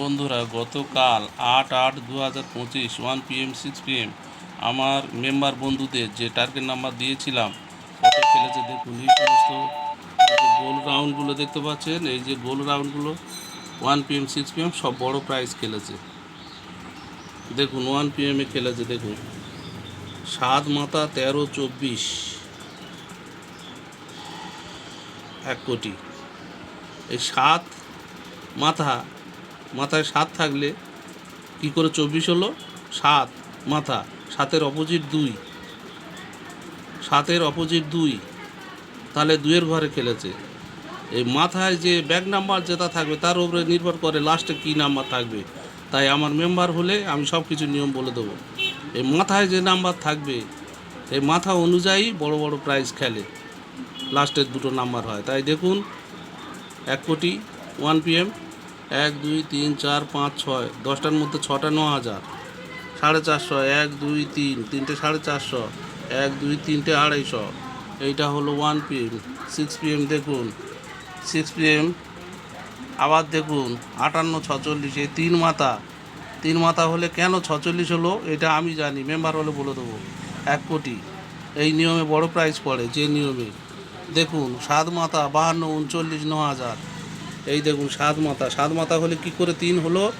বন্ধুরা, গতকাল আট আট দু হাজার পঁচিশ ওয়ান পিএম সিক্স পিএম আমার মেম্বার বন্ধুদের যে টার্গেট নাম্বার দিয়েছিলাম কত খেলেছে দেখুন, এই সমস্ত গোল রাউন্ডগুলো দেখতে পাচ্ছেন, এই যে গোল রাউন্ডগুলো ওয়ান পিএম সিক্স পিএম সব বড় প্রাইজ খেলেছে। দেখুন ওয়ান পিএমে খেলেছে, দেখুন। সাত মাথা তেরো চব্বিশ, এক কোটি। এই সাত মাথা মাথায় সাত থাকলে কি করে চব্বিশ হলো? সাত। মাথা। সাতের অপোজিট দুই। সাতের অপোজিট দুই। তাহলে দুয়ের ঘরে খেলেছে। এই মাথায় যে ব্যাক নাম্বার যেটা থাকবে, তার উপরে নির্ভর করে লাস্টে কী নাম্বার থাকবে। তাই আমার মেম্বার হলে আমি সব কিছু নিয়ম বলে দেবো। এই মাথায় যে নাম্বার থাকবে, এই মাথা অনুযায়ী বড় বড় প্রাইজ খেলে। লাস্টের দুটো নাম্বার হয়। তাই দেখুন, এক কোটি ওয়ান পিএম এক, দুই, তিন, চার, পাঁচ, ছয়, দশটার মধ্যে ছটা, ন হাজার। সাড়ে চারশো, এক, দুই, তিন, তিনটে সাড়ে চারশো, এক, দুই, তিনটে আড়াইশো। এইটা হলো ওয়ান পিএম সিক্স পিএম দেখুন। সিক্স পিএম আবার দেখুন, আটান্ন, ছচল্লিশ, এই তিন মাথা। তিন মাথা হলে কেন ছচল্লিশ হলো? এটা আমি জানি মেম্বার হলে বলে দেবো। এক কোটি। এই নিয়মে বড় প্রাইজ পড়ে, যে নিয়মে। দেখুন, সাত মাথা, বাহান্ন, উনচল্লিশ, ন হাজার। এই দেখুন, সাত মাথা। সাত মাথা হলে কি করে তিন হলো?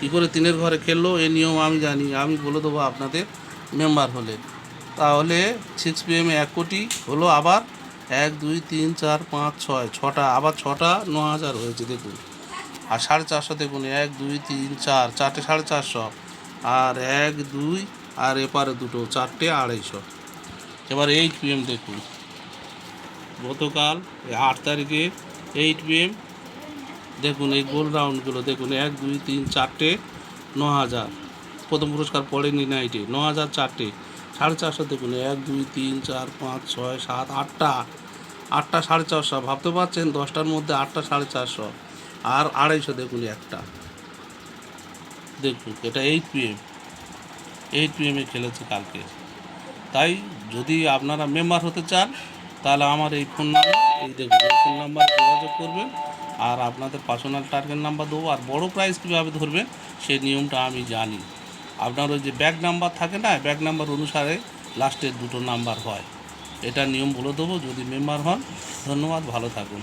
কি করে তিনের ঘরে খেললো? এই নিয়ম আমি জানি। আমি বলে দেবো আপনাদের মেম্বার হলে। তাহলে সিক্স পিএমে এক কোটি হলো আবার এক, দুই, তিন, চার, পাঁচ, ছয়, ছটা। আবার ছটা ন হাজার হয়েছে, দেখুন। আর সাড়ে চারশো দেখুন, এক, দুই, তিন, চার, চারটে সাড়ে চারশো। আর এক, দুই, আর এপারে দুটো, চারটে আড়াইশো। এবার এইট পিএম দেখুন। গতকাল আট তারিখে এইট পিএম দেখুন, এই গোল রাউন্ডগুলো দেখুন, এক, দুই, তিন, চারটে ন হাজার প্রথম পুরস্কার পড়েনি নাইটে ন হাজার চারটে। সাড়ে চারশো দেখুন, এক, দুই, তিন, চার, পাঁচ, ছয়, সাত, আটটা। আটটা সাড়ে চারশো, ভাবতে পারছেন? দশটার মধ্যে আটটা সাড়ে চারশো আর আড়াইশো দেখুন একটা। দেখুন, এটা এইট পিএম এইট পিএমে খেলেছে কালকে। তাই যদি আপনারা মেম্বার হতে চান, তাহলে আমার এই ফোন নাম্বার এই দেখুন, এই ফোন নাম্বার যোগাযোগ করবেন। আর আপনাদের পার্সোনাল টার্গেট নাম্বার দেবো আর বড় প্রাইস কীভাবে ধরবেন সেই নিয়মটা আমি জানি। আপনার ওই যে ব্যাক নাম্বার থাকে না ব্যাক নাম্বার অনুসারে লাস্টের দুটো নাম্বার হয়। এটা নিয়ম বলে দেবো, যদি মেম্বার হন, ধন্যবাদ, ভালো থাকুন।